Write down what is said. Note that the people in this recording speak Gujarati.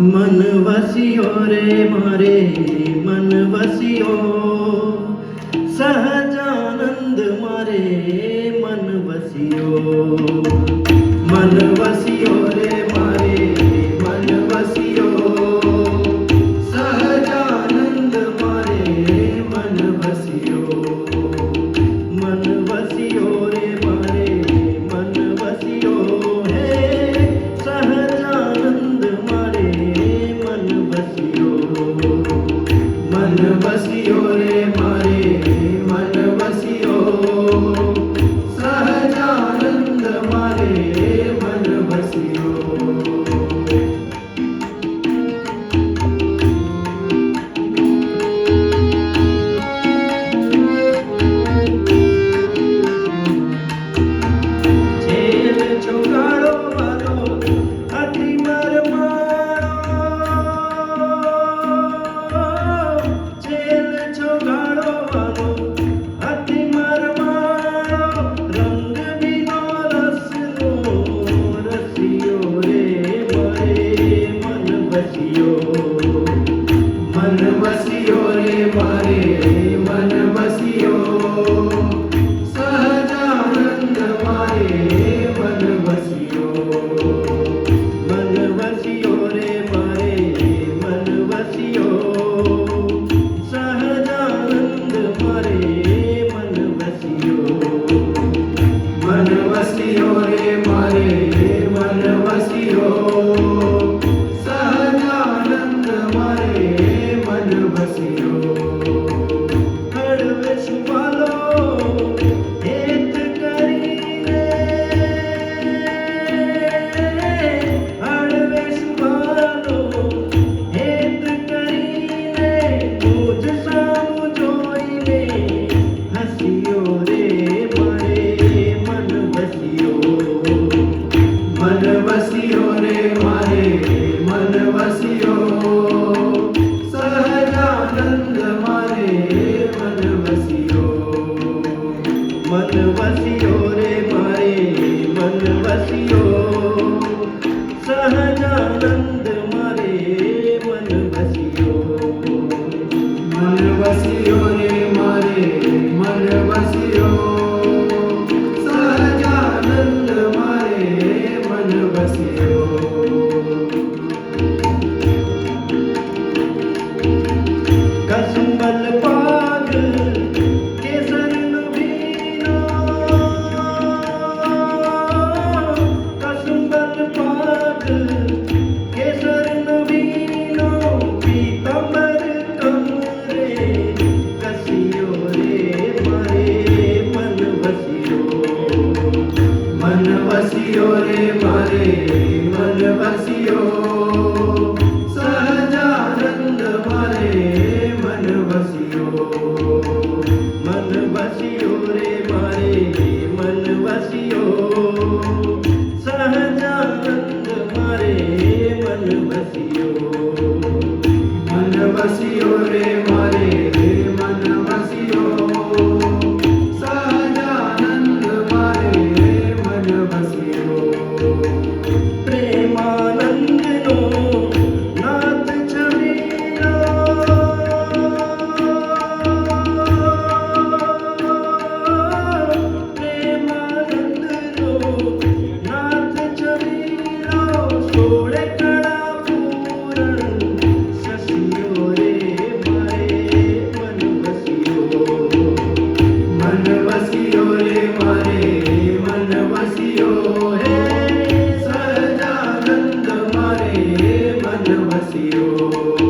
मन वसियो रे मारे मन वसियो सहजानंद मारे मन वसियो जीवन वसियो વસ્યો રે, મારે મન વસ્યો સહજાનંદ મારે મન વસ્યો મન વસ્યો રે, મારે મન વસ્યો સહજાનંદ મારે મન વસ્યો મન વસ્યો રે vacío.